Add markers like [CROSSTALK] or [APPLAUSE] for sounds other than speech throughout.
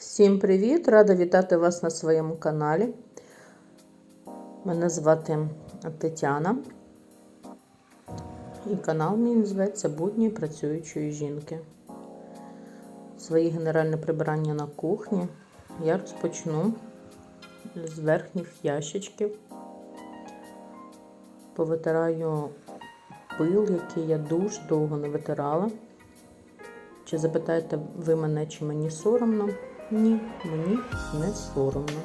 Всім привіт! Рада вітати вас на своєму каналі. Мене звати Тетяна. І канал мій називається Будні працюючої жінки. Своє генеральне прибирання на кухні я розпочну з верхніх ящичків. Повитираю пил, який я дуже довго не витирала. Чи запитаєте ви мене, чи мені соромно? Ні, мені не соромно.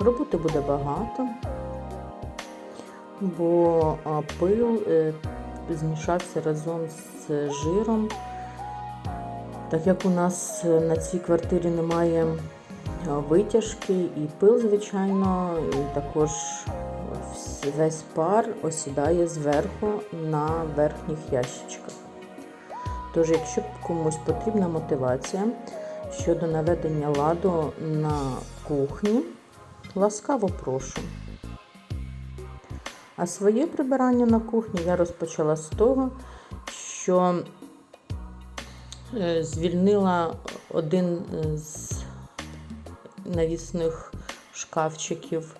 Роботи буде багато, бо пил е, змішався разом з жиром. Так як у нас на цій квартирі немає витяжки і пил, звичайно, і також весь пар осідає зверху на верхніх ящичках. Тож, якщо комусь потрібна мотивація щодо наведення ладу на кухні, ласкаво прошу. А своє прибирання на кухні я розпочала з того, що звільнила один з навісних шкафчиків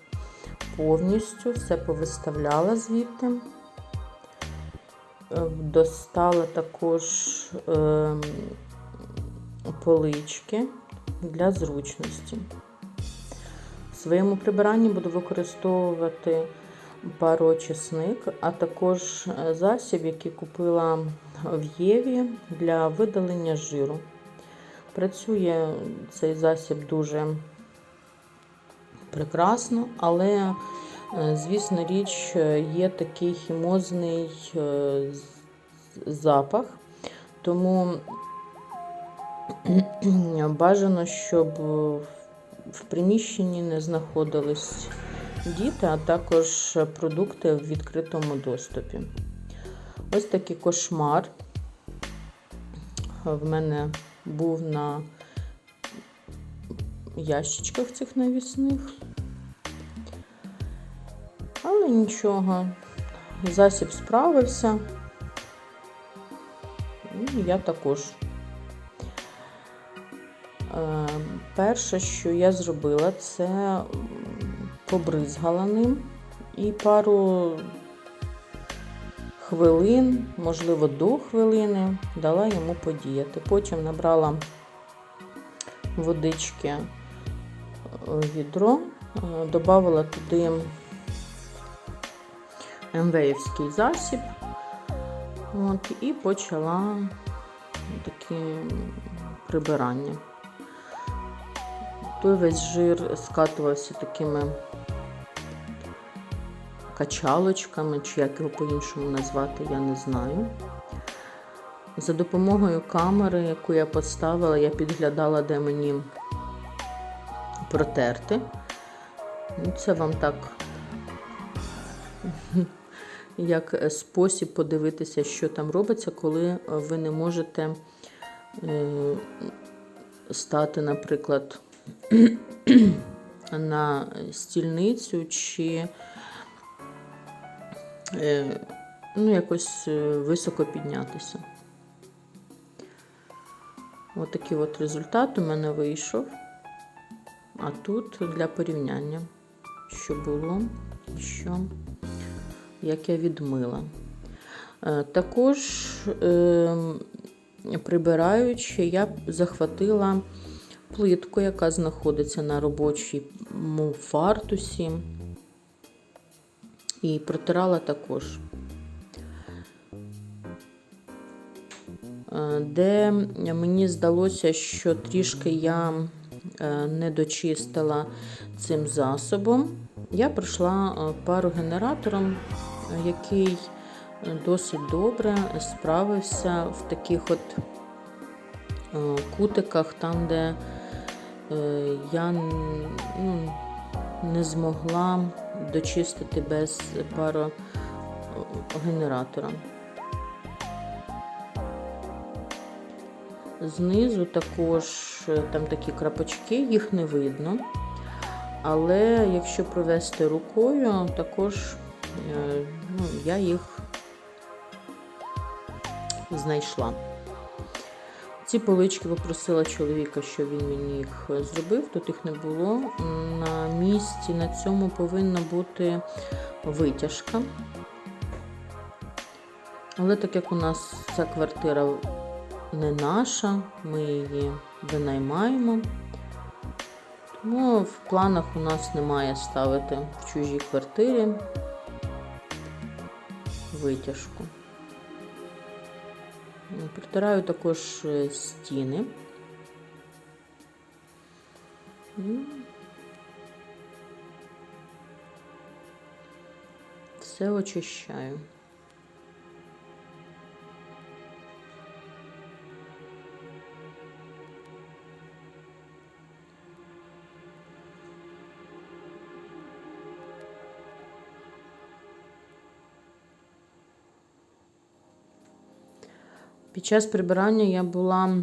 повністю, все повиставляла звідти. Достала також е, полички для зручності. В своєму прибиранні буду використовувати пароочисник, а також засіб, який купила в Єві для видалення жиру. Працює цей засіб дуже прекрасно, але Звісно, річ, є такий хімозний запах, тому бажано, щоб в приміщенні не знаходились діти, а також продукти в відкритому доступі. Ось такий кошмар в мене був на ящичках цих навісних. Але нічого, засіб справився. І я також. Е, перше, що я зробила, це побризгала ним і пару хвилин, можливо, до хвилини, дала йому подіяти. Потім набрала водички в відро, додавала туди МВівський засіб. От, І почала такі прибирання. Той весь жир скатувався такими качалочками, чи як його по-іншому назвати, я не знаю. За допомогою камери, яку я поставила, я підглядала, де мені протерти. Ну, Це вам так [LAUGHS] як спосіб подивитися, що там робиться, коли ви не можете стати, наприклад, на стільницю чи ну, якось високо піднятися. Отакий от, от результат у мене вийшов. А тут для порівняння, що було, що як я відмила. Також, е, прибираючи, я захватила плитку, яка знаходиться на робочому фартусі, і протирала також. Де мені здалося, що трішки я не дочистила цим засобом, я пройшла парогенератором, який досить добре справився в таких от кутиках, там, де я ну, не змогла дочистити без парогенератора. Знизу також там такі крапочки, їх не видно. Але якщо провести рукою, також ну, я їх знайшла. Ці полички попросила чоловіка, щоб він мені їх зробив, тут їх не було. На місці на цьому повинна бути витяжка. Але так як у нас ця квартира не наша, ми її винаймаємо, тому в планах у нас немає ставити в чужій квартирі витяжку. Притираю також е, стіни. Все очищаю. Під час прибирання я була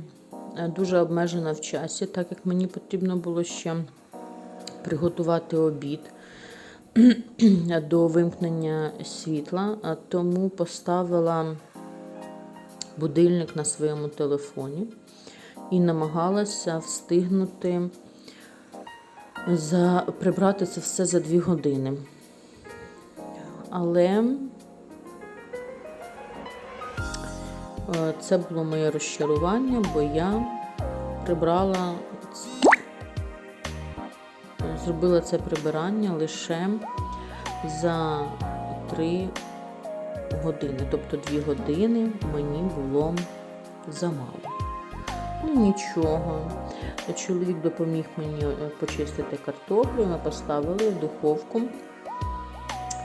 е, дуже обмежена в часі, так як мені потрібно було ще приготувати обід [CLEARS THROAT] до вимкнення світла, тому поставила будильник на своєму телефоні і намагалася встигнути за, прибрати це все за дві години. Але це було моє розчарування, бо я прибрала, зробила це прибирання лише за 3 години. Тобто 2 години мені було замало. Ну нічого. Чоловік допоміг мені е, почистити картоплю, ми поставили в духовку,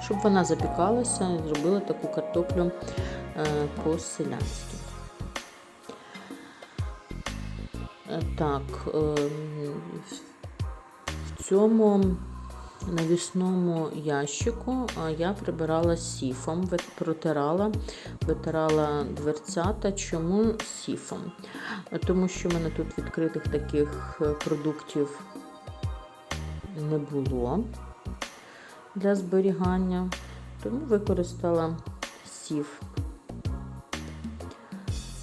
щоб вона запікалася і зробила таку картоплю е, по-селянськи. Е, Так, в цьому навісному ящику я прибирала сіфом, протирала, витирала дверцята. Чому сіфом? Тому що в мене тут відкритих таких е, продуктів не було для зберігання, тому використала сіф.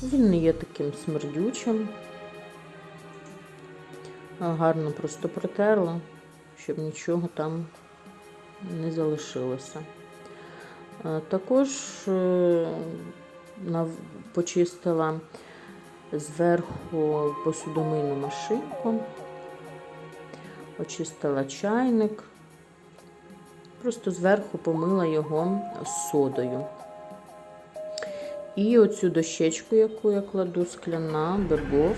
Він не є таким смердючим. Гарно просто протерла щоб нічого там не залишилося. Також е, почистила зверху посудомийну машинку, очистила чайник, просто зверху помила його з содою. І оцю дощечку, яку я кладу скляна, бебов,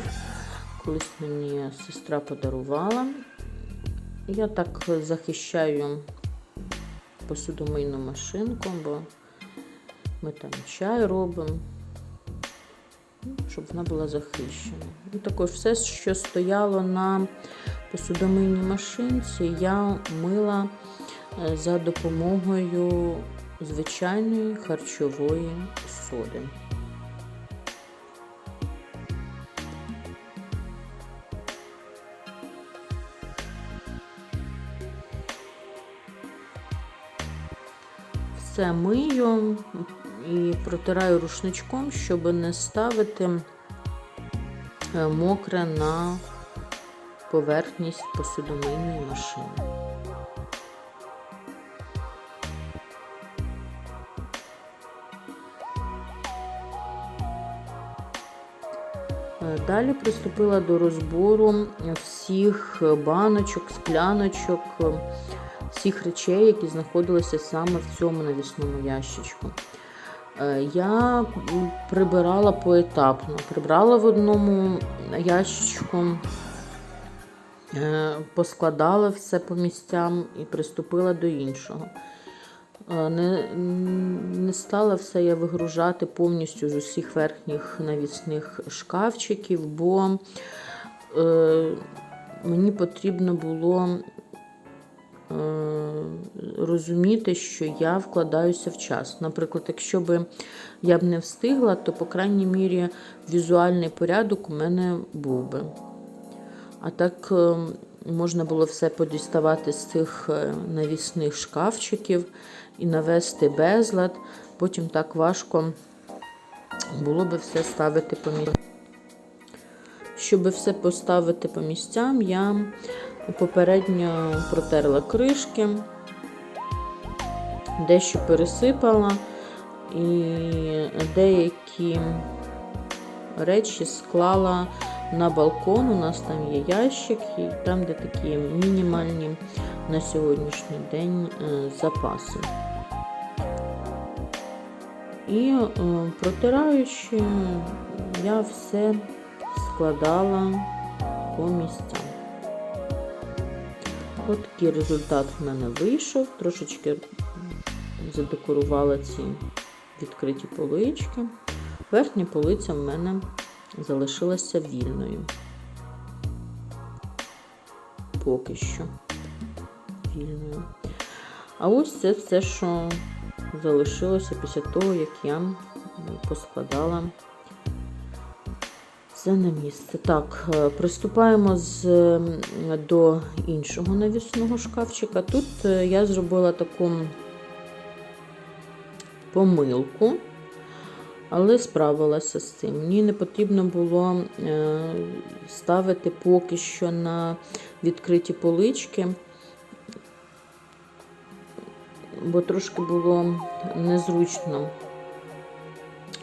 колись мені сестра подарувала. Я так захищаю посудомийну машинку, бо ми там чай робимо, щоб вона була захищена. І також все, що стояло на посудомийній машинці, я мила е, за допомогою звичайної харчової соди. Все мию і протираю рушничком, щоб не ставити е, мокре на поверхність посудомийної машини. Далі приступила до розбору всіх баночок, скляночок всіх речей, які знаходилися саме в цьому навісному ящичку. Е, я прибирала поетапно. Прибрала в одному ящичку, е, поскладала все по місцям і приступила до іншого. Не не стала все я вигружати повністю з усіх верхніх навісних шкафчиків, бо е, мені потрібно було Е, розуміти, що я вкладаюся в час. Наприклад, якщо б я б не встигла, то, по крайній мірі, візуальний порядок у мене був би. А так е, можна було все подіставати з цих е, навісних шкафчиків і навести безлад. Потім так важко було би все ставити по місці. щоб все поставити по місцям, я попередньо протерла кришки, дещо пересипала і деякі речі склала на балкон. У нас там є ящик, і там, де такі мінімальні на сьогоднішній день е, запаси. І е, протираючи, я все складала по місцям. От такий результат в мене вийшов. Трошечки задекорувала ці відкриті полички. Верхня полиця в мене залишилася вільною. Поки що вільною. А ось це все, що залишилося після того, як я поскладала все на місце. Так, е, приступаємо з, до іншого навісного шкафчика. Тут е, я зробила таку помилку, але справилася з цим. Мені не потрібно було е, ставити поки що на відкриті полички бо трошки було незручно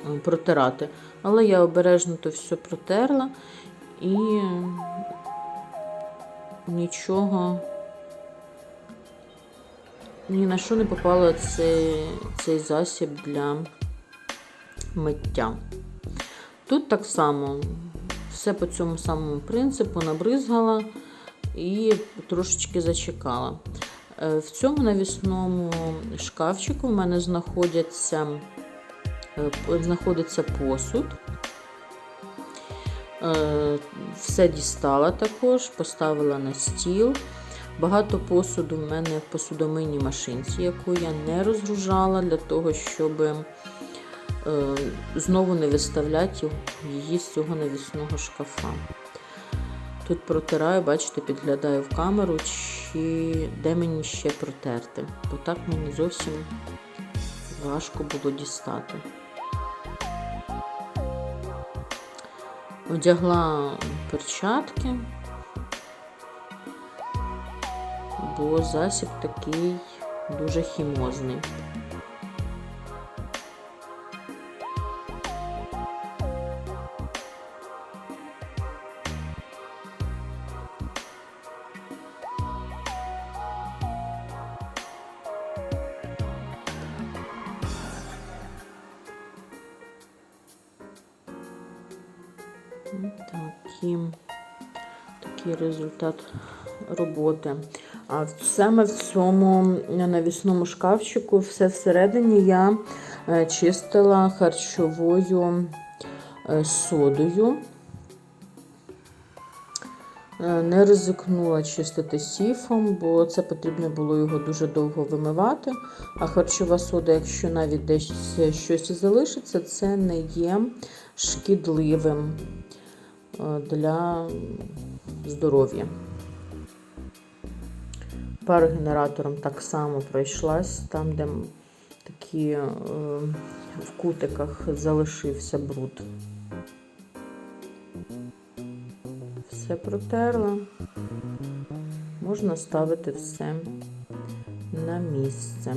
е, протирати. Але я обережно то все протерла і нічого, ні на що не попало цей, цей засіб для миття. Тут так само все по цьому самому принципу набризгала і трошечки зачекала. Е, в цьому навісному шкафчику в мене знаходяться, е, знаходиться посуд. Е, все дістала також, поставила на стіл. Багато посуду в мене в посудомийній машинці, яку я не розгружала для того, щоб знову не виставляти її з цього навісного шкафа. Тут протираю, бачите, підглядаю в камеру, чи де мені ще протерти. Бо так мені зовсім важко було дістати. Одягла перчатки, бо засіб такий дуже хімозний. Такі, такий результат роботи. А саме в цьому навісному шкафчику все всередині я е, чистила харчовою е, содою. Е, не ризикнула чистити сіфом, бо це потрібно було його дуже довго вимивати. А харчова сода, якщо навіть десь щось залишиться, це не є шкідливим. Е, для здоров'я. Парогенератором так само пройшлась, там, де такі е, в кутиках залишився бруд. Все протерла, можна ставити все на місце.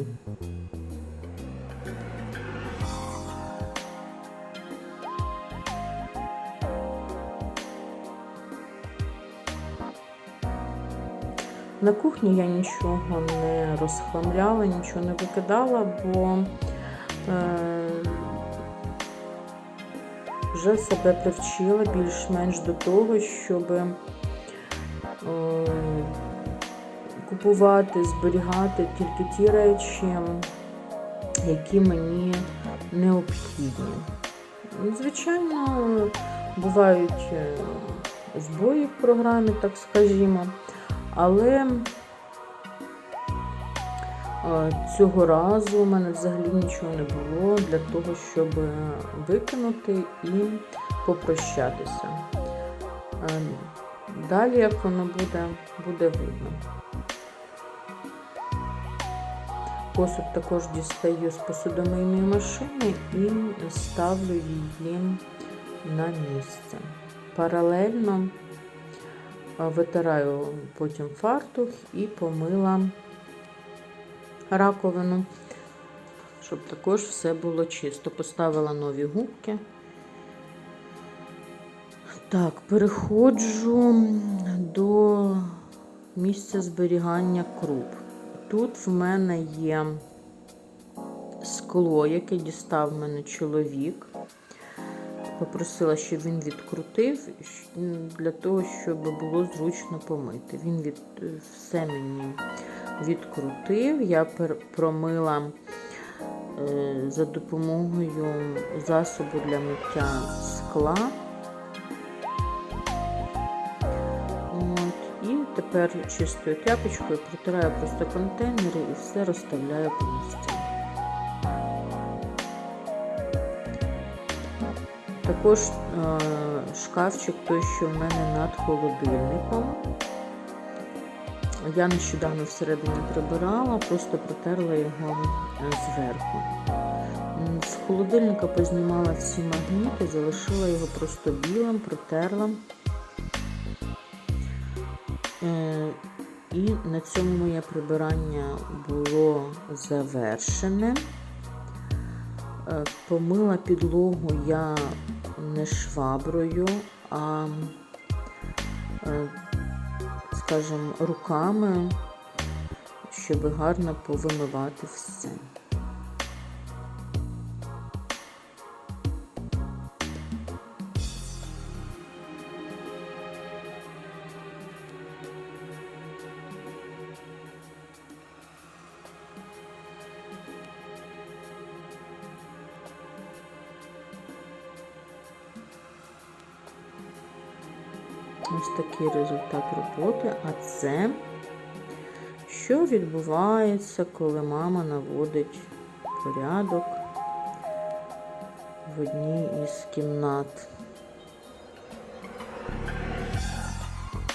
На кухні я нічого не розхламляла, нічого не викидала, бо е, вже себе привчила більш-менш до того, щоб е, купувати, зберігати тільки ті речі, які мені необхідні. Звичайно, бувають е, збої в програмі, так скажімо. Але цього разу у мене взагалі нічого не було для того, щоб викинути і попрощатися. Далі, як воно буде, буде видно. Посуд також дістаю з посудомийної машини і ставлю її на місце. паралельно е, витираю потім фартух і помила раковину, щоб також все було чисто. Поставила нові губки. Так, переходжу до місця зберігання круп. Тут в мене є скло, яке дістав мене чоловік. Попросила, щоб він відкрутив для того, щоб було зручно помити. Він від, все мені відкрутив. Я промила е, за допомогою засобу для миття скла. От, і тепер чистою тряпочкою протираю просто контейнери і все розставляю по місцям. Також е, шкафчик той, що в мене над холодильником. Я нещодавно всередині прибирала, просто протерла його е, зверху. З холодильника познімала всі магніти, залишила його просто білим, протерла. Е, І на цьому моє прибирання було завершене. Помила підлогу я не шваброю, а, е, скажімо, руками, щоб гарно повимивати все. Ось такий результат роботи. А це що відбувається, коли мама наводить порядок в одній із кімнат.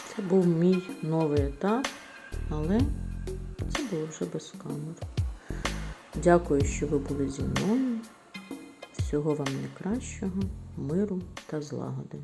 Це був мій новий етап, але це було вже без камер. Дякую, що ви були зі мною. Всього вам найкращого, миру та злагоди.